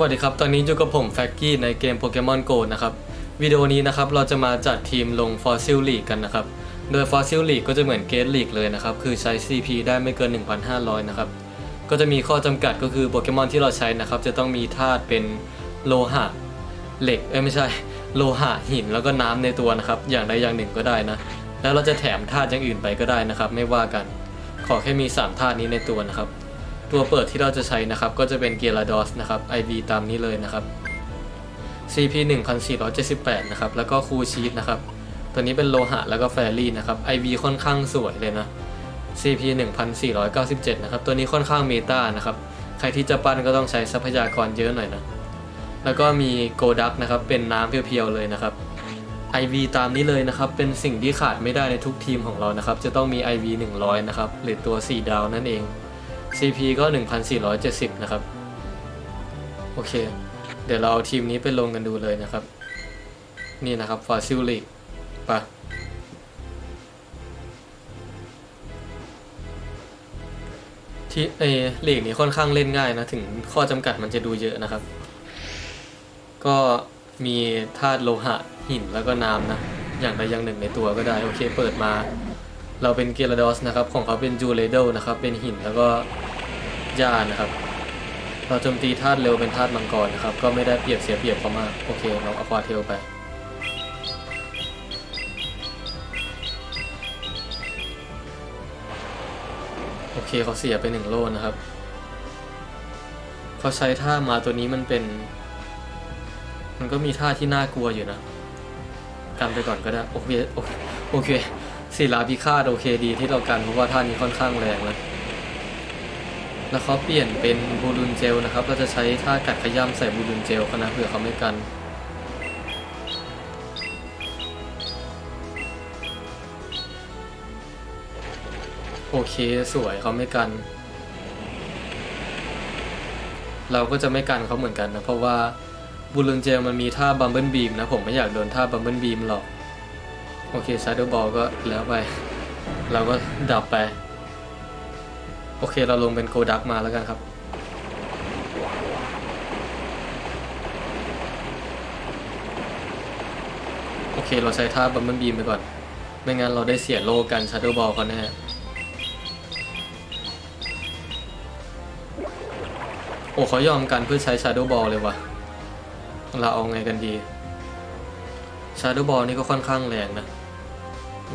วัสดีครับ ตอนนี้อยู่กับผมแฟกกี้ในเกมโปเกมอนโกนะครับ วิดีโอนี้นะครับเราจะมาจัดทีมลง Fossil League กันนะครับ โดย Fossil League ก็จะเหมือน Gate League เลยนะครับ คือใช้ CP ได้ไม่เกิน 1,500 นะครับ ก็จะมีข้อจำกัดก็คือโปเกมอนที่เราใช้นะครับ จะต้องมีธาตุเป็นโลหะเหล็ก เอ้ยไม่ใช่ โลหะหินแล้วก็น้ำในตัวนะครับ อย่างใดอย่างหนึ่งก็ได้นะ แล้วเราจะแถมธาตุอย่างอื่นไปก็ได้นะครับ ไม่ว่ากัน ขอแค่มี 3 ธาตุนี้ในตัวนะครับ ตัวเปิดที่เราจะใช้นะครับ ก็จะเป็นเกลาดอสนะครับ IV ตามนี้เลยนะครับ CP 1478นะครับ แล้วก็คูชีตนะครับ ตัวนี้เป็นโลหะแล้วก็แฟรี่นะครับ IV ค่อนข้างสวยเลยนะ CP 1497นะครับ ตัวนี้ค่อนข้างเมตานะครับ ใครที่จะปั้นก็ต้องใช้ทรัพยากรเยอะหน่อยนะ แล้วก็มีโกดักนะครับ เป็นน้ำเพียวๆเลยนะครับ IV ตามนี้เลยนะครับ เป็นสิ่งที่ขาดไม่ได้ในทุกทีมของเรานะครับ จะต้องมี IV 100 นะครับ หรือตัว 4 ดาวนั่นเอง CP ก็ 1470 นะครับ โอเค เดี๋ยวเราเอาทีมนี้ไปลงกันดูเลยนะครับ นี่นะครับ Fossil League ปะที่เอลีกนี้ค่อนข้างเล่นง่ายนะ ถึงข้อจำกัดมันจะดูเยอะนะครับ ก็มีธาตุโลหะหินแล้วก็น้ำนะ อย่างใดอย่างหนึ่งในตัวก็ได้ โอเค เปิดมา เราเป็นเกลาดอสนะครับ ของเขาเป็นจูเลเดลนะครับ เป็นหินแล้วก็ ญ้านะครับ เราโจมตีธาตุเร็วเป็นธาตุมังกรนะครับ ก็ไม่ได้เปรียบเสียเปรียบเขามาก โอเคเราเอาควาเทลไป โอเคเขาเสียไปหนึ่งโลนะครับเขาใช้ท่ามาตัวนี้มันเป็น มันก็มีท่าที่น่ากลัวอยู่นะกันไปก่อนก็ได้ โอเคโอเคโอเคศิลาพิฆาตโอเคดีที่เรากันเพราะว่าท่านี้ค่อนข้างแรงนะ แล้วเขาเปลี่ยนเป็นบูรุนเจลนะครับ เราจะใช้ท่ากัดขย้ำใส่บูรุนเจลเขานะเผื่อเขาไม่กัน โอเคสวยเขาไม่กัน เราก็จะไม่กันเขาเหมือนกันนะเพราะว่าบูรุนเจลมันมีท่าบัมเบิลบีมนะผมไม่อยากโดนท่าบัมเบิลบีมหรอก โอเคชาร์ดบอลก็แล้วไป เราก็ดับไป โอเคเราลงเป็นโกดักมาแล้วกันครับ โอเคเราใช้ท่าบัมเบิลบีมไปก่อน ไม่งั้นเราได้เสียโลกันชาร์ดบอลเขาแน่โอ้เขายอมกันเพื่อใช้ Shadow Ball เลยวะเราเอาไงกันดี Shadow Ball นี่ก็ค่อนข้างแรงนะ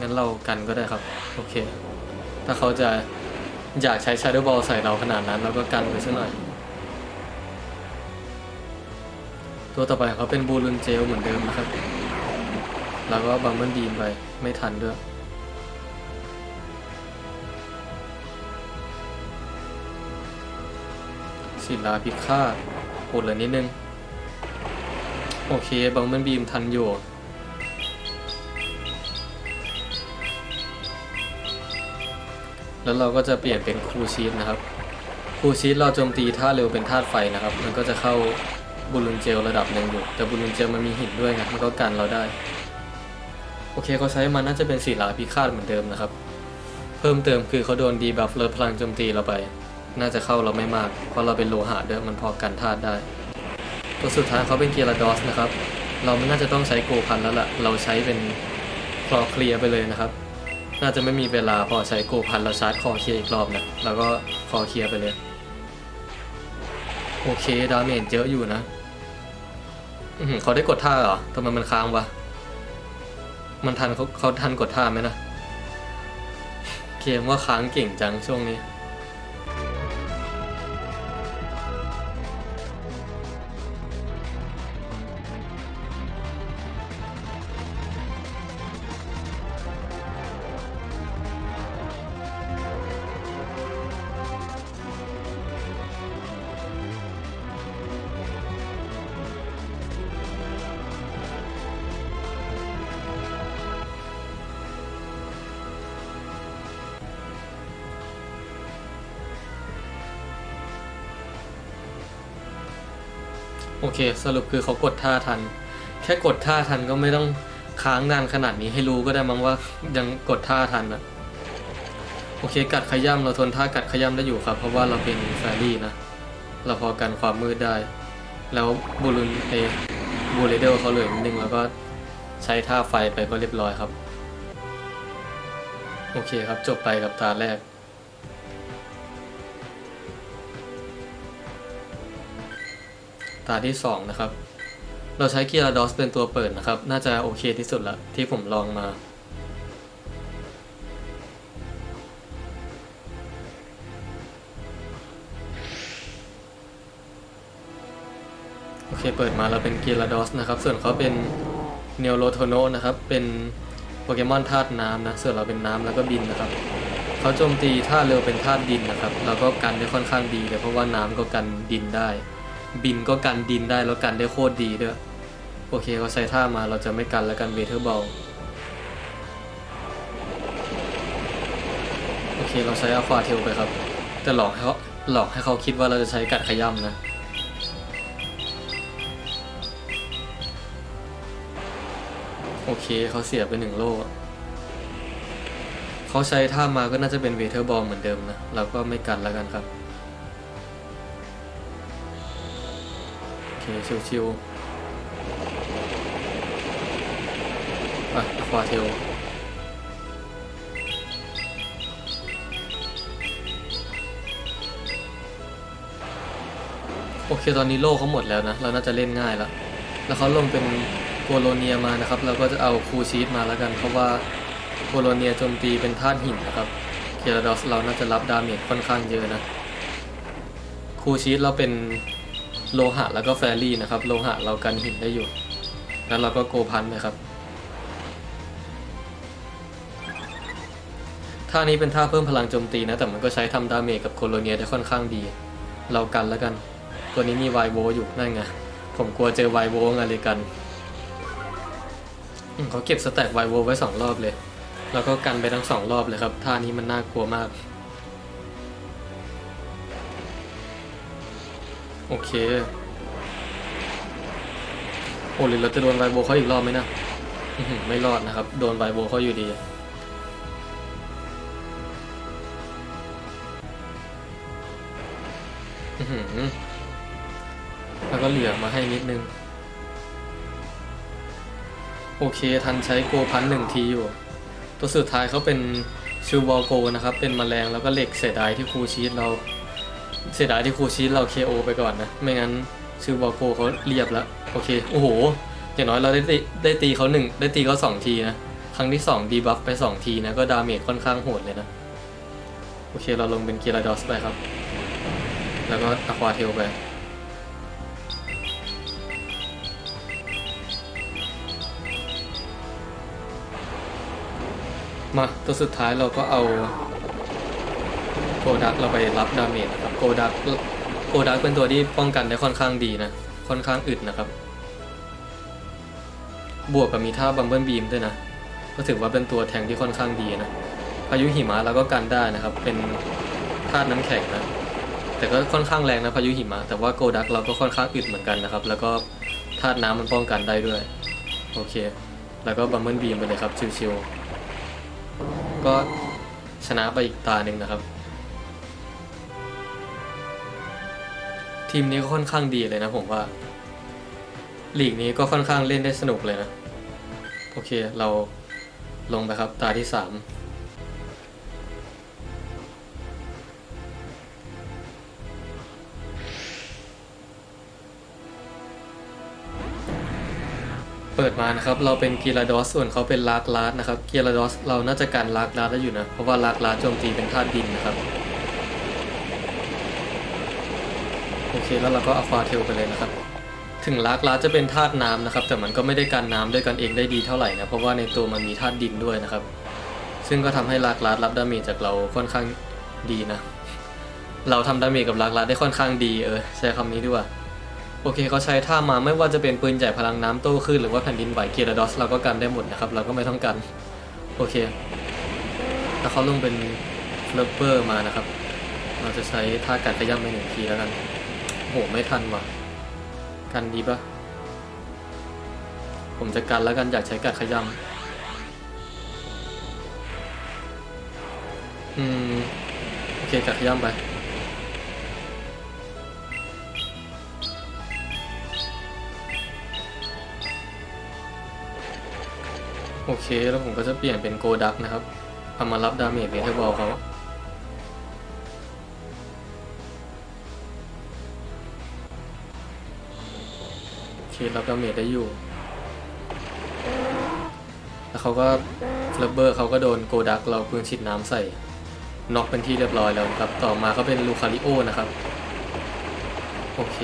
งั้นเรากันก็ได้ครับ โอเค ถ้าเขาจะ อยากใช้ Shadow Ball ใส่เราขนาดนั้นเราก็กันไปสักหน่อย ตัวต่อไปเขาเป็นบูรุนเจลเหมือนเดิมนะครับ แล้วก็บัมเบิลบีมไปไม่ทันด้วยศิลาพิฆาตปวดเลยนิดนึง โอเคบังเบิลบีมทันอยู่ แล้วเราก็จะเปลี่ยนเป็นคูชีตนะครับคูชีตเราโจมตีท่าเร็วเป็นธาตุไฟนะครับ มันก็จะเข้าบุลุนเจลระดับหนึ่งอยู่ แต่บุลุนเจลมันมีหินด้วยไงมันก็กันเราได้ โอเคเขาใช้มันน่าจะเป็นศิลาพิฆาตเหมือนเดิมนะครับ เพิ่มเติมคือเขาโดนดีบัฟลดพลังโจมตีเราไป น่าจะเข้าเราไม่มาก เพราะเราเป็นโลหะด้วยมันพอกันธาตุได้ ตัวสุดท้ายเขาเป็นเกียร์ดอสนะครับ เราไม่น่าจะต้องใช้โกพันแล้วล่ะ เราใช้เป็นคลอเคลียไปเลยนะครับ น่าจะไม่มีเวลาพอใช้โกพันเราชาร์จคอเคลียร์อีกรอบนะ แล้วก็คอเคลียร์ไปเลย โอเค ดาเมจเยอะอยู่นะอื้อหือเขาได้กดท่าเหรอทำไมมันค้างวะ มันทันเขาเขาทันกดท่าไหมนะ เกมว่าค้างเก่งจังช่วงนี้ โอเค สรุปคือเขากดท่าทัน แค่กดท่าทันก็ไม่ต้องค้างนานขนาดนี้ให้รู้ก็ได้มั้งว่ายังกดท่าทันอะโอเค กัดขย้ำเราทนท่ากัดขย้ำได้อยู่ครับ เพราะว่าเราเป็นแฟรี่นะ เราพอกันความมืดได้ แล้วบูรุนเอบูเรเดลเขาเหลือนิดนึงแล้วก็ใช้ท่าไฟไปก็เรียบร้อยครับ โอเคครับจบไปกับตาแรก ตาที่ 2 นะครับ เราใช้กีราดอสเป็นตัวเปิดนะครับ น่าจะโอเคที่สุดละที่ผมลองมา โอเคเปิดมาเราเป็นกีราดอสนะครับ ส่วนเขาเป็นเนโรโทโนนะครับ เป็นโปเกมอนธาตุน้ำนะ ส่วนเราเป็นน้ำแล้วก็บินนะครับเขาโจมตีท่าเร็วเป็นธาตุดินนะครับ เราก็กันได้ค่อนข้างดีเลยเพราะว่าน้ำก็กันดินได้ บินก็กันดินได้แล้วกันได้โคตรดีด้วย โอเคเขาใช้ท่ามาเราจะไม่กันแล้วกันเวเทอร์บอลโอเคเราใช้อควาเทลไปครับแต่หลอกให้เขาหลอกให้เขาคิดว่าเราจะใช้กัดขย่ำนะโอเคเขาเสียไปหนึ่งโลเขาใช้ท่ามาก็น่าจะเป็นเวเทอร์บอลเหมือนเดิมนะ เราก็ไม่กันแล้วกันครับ ชิวๆอะควาเทลโอเคตอนนี้โล่เขาหมดแล้วนะ เราน่าจะเล่นง่ายแล้ว แล้วเขาลงเป็นโกโลเนียมานะครับ เราก็จะเอาคูชีตมาแล้วกันเพราะว่าโกโลเนียโจมตีเป็นธาตุหินนะครับ เคราดอสเราน่าจะรับดาเมจค่อนข้างเยอะนะ คูชีตเราเป็น โลหะแล้วก็แฟรี่นะครับ โลหะเรากันหินได้อยู่ แล้วเราก็โกพันนะครับ ท่านี้เป็นท่าเพิ่มพลังโจมตีนะ แต่มันก็ใช้ทำดาเมจกับโคโลเนียได้ค่อนข้างดี เรากันแล้วกัน ตัวนี้มีไวโวอยู่นั่นไง ผมกลัวเจอไวโวไงเลยกัน เขาเก็บสแต็กไวโวไว้สองรอบเลย แล้วก็กันไปทั้งสองรอบเลยครับ ท่านี้มันน่ากลัวมาก โอเค โอ้หรือเราจะโดนไวโวเขาอีกรอบไหมนะไม่รอดนะครับ โดนไวโวเขาอยู่ดี แล้วก็เหลือมาให้นิดนึง โอเค ทันใช้โกพันหนึ่งทีอยู่ ตัวสุดท้ายเขาเป็นชิวบอโกนะครับ เป็นแมลงแล้วก็เหล็กเสียดายที่ครูชีตเรา เสียดายที่ครูชีตเรา KO ไปก่อนนะ ไม่งั้นชิวบอลโกเขาเรียบแล้วโอเค โอ้โห อย่างน้อยเราได้ได้ตีเขาหนึ่งได้ตีเขาสองทีนะ ครั้งที่สองดีบัฟไปสองทีนะ ก็ดาเมจค่อนข้างโหดเลยนะ โอเคเราลงเป็นเกียร์ดอสไปครับ แล้วก็อะควาเทลไปมาตัวสุดท้ายเราก็เอา กดักเราไปรับดาเมจนะครับโกดักโกดักเป็นตัวที่ป้องกันได้ค่อนข้างดีนะ ค่อนข้างอึดนะครับ บวกกับมีท่าบัมเบิลบีมด้วยนะ ก็ถือว่าเป็นตัวแทงที่ค่อนข้างดีนะพายุหิมะเราก็กันได้นะครับ เป็นธาตุน้ำแข็งนะแต่ก็ค่อนข้างแรงนะพายุหิมะแต่ว่าโกดักเราก็ค่อนข้างอึดเหมือนกันนะครับ แล้วก็ธาตุน้ำมันป้องกันได้ด้วย โอเค แล้วก็บัมเบิลบีมไปเลยครับชิวๆก็ชนะไปอีกตาหนึ่งนะครับ ทีมนี้ก็ค่อนข้างดีเลยนะผมว่าลีกนี้ก็ค่อนข้างเล่นได้สนุกเลยนะ โอเคเราลงไปครับ ตาที่สามเปิดมานะครับ เราเป็นกีราดอสส่วนเขาเป็นลากลาดนะครับกีราดอสเราน่าจะกันลากลาดได้อยู่นะ เพราะว่าลากลาดโจมตีเป็นธาตุดินนะครับ โอเคแล้วเราก็เอาควาเทลไปเลยนะครับ ถึงลากลาจะเป็นธาตุน้ำนะครับ แต่มันก็ไม่ได้กันน้ำด้วยกันเองได้ดีเท่าไหร่นะ เพราะว่าในตัวมันมีธาตุดินด้วยนะครับ ซึ่งก็ทำให้ลากลารับดาเมจจากเราค่อนข้างดีนะ เราทำดาเมจกับลากลาได้ค่อนข้างดีเออใช้คำนี้ดีกว่าโอเคเขาใช้ท่ามาไม่ว่าจะเป็นปืนใหญ่พลังน้ำโต้คลื่นหรือว่าแผ่นดินไหวเกียร์ดอสเราก็กันได้หมดนะครับเราก็ไม่ต้องกันโอเคแล้วเขาลงเป็นเฟลเปอร์มานะครับ เราจะใช้ท่ากัดขย้ำไปหนึ่งทีแล้วกัน โหไม่ทันว่ะ กันดีปะผมจะกันแล้วกันอยากใช้กัดขยำอืม โอเคกัดขยำไปโอเค แล้วผมก็จะเปลี่ยนเป็นโกดักนะครับเอามารับดาเมจเมทัลบอลเขา รับดาเมจได้อยู่ แล้วเขาก็เฟลเบอร์เขาก็โดนโกดักเราปืนฉีดน้ำใส่น็อกเป็นที่เรียบร้อยแล้วนะครับ ต่อมาก็เป็นลูคาริโอนะครับ โอเค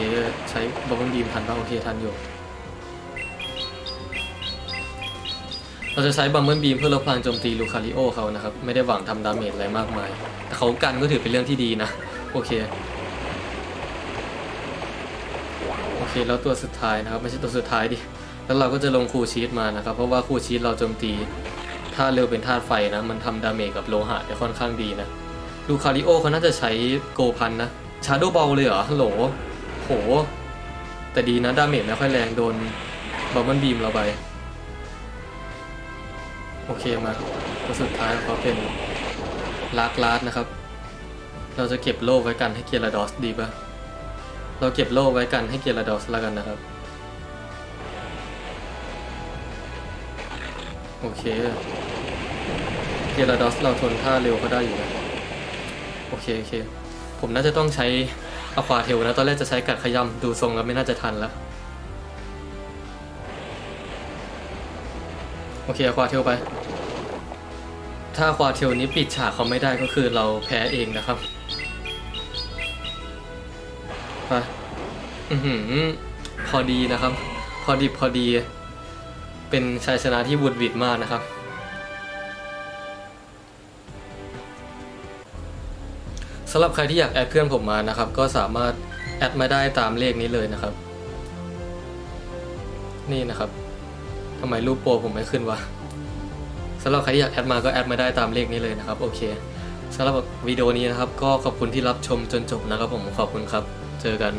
ใช้บอลบีมทันป่ะโอเคทันอยู่ เราจะใช้บัมเบิลบีมเพื่อลดพลังโจมตีลูคาริโอเขานะครับ ไม่ได้หวังทำดาเมจอะไรมากมาย แต่เขากันก็ถือเป็นเรื่องที่ดีนะ โอเค โอ เคแล้วตัวสุดท้ายนะครับไม่ใช่ตัวสุดท้ายดิแล้วเราก็จะลงคูชีตมานะครับ เพราะว่าคูชีตเราโจมตีถ้าเร็วเป็นธาตุไฟนะ มันทำดาเมจกับโลหะได้ค่อนข้างดีนะลูคาริโอเขาน่าจะใช้โกพันนะชาโดว์บอลเลยเหรอโหลโห แต่ดีนะดาเมจไม่ค่อยแรงโดนบัมบิลบีมเราไป โอเคมาตัวสุดท้ายเขาเป็นลากลาดนะครับ เราจะเก็บโล่ไว้กันให้เกียร์ดอสดีป่ะ เราเก็บโล่ไว้กันให้เกียร์ดอสแล้วกันนะครับ โอเค เกียร์ดอสเราทนท่าเร็วก็ได้อยู่นะ โอเคโอเค ผมน่าจะต้องใช้อควาเทลนะ ตอนแรกจะใช้กัดขยำดูทรงแล้วไม่น่าจะทันแล้ว โอเคอควาเทลไป ถ้าอควาเทลนี้ปิดฉากเขาไม่ได้ก็คือเราแพ้เองนะครับ อือหือ พอดีนะครับ พอดีพอดี เป็นชัยชนะที่บุดวิดมากนะครับ สำหรับใครที่อยากแอดเพื่อนผมมานะครับ ก็สามารถแอดมาได้ตามเลขนี้เลยนะครับ นี่นะครับทำไมรูปโปรผมไม่ขึ้นวะสำหรับใครที่อยากแอดมาก็แอดมาได้ตามเลขนี้เลยนะครับ โอเคสำหรับวิดีโอนี้นะครับ ก็ขอบคุณที่รับชมจนจบนะครับผมขอบคุณครับ เจอกัน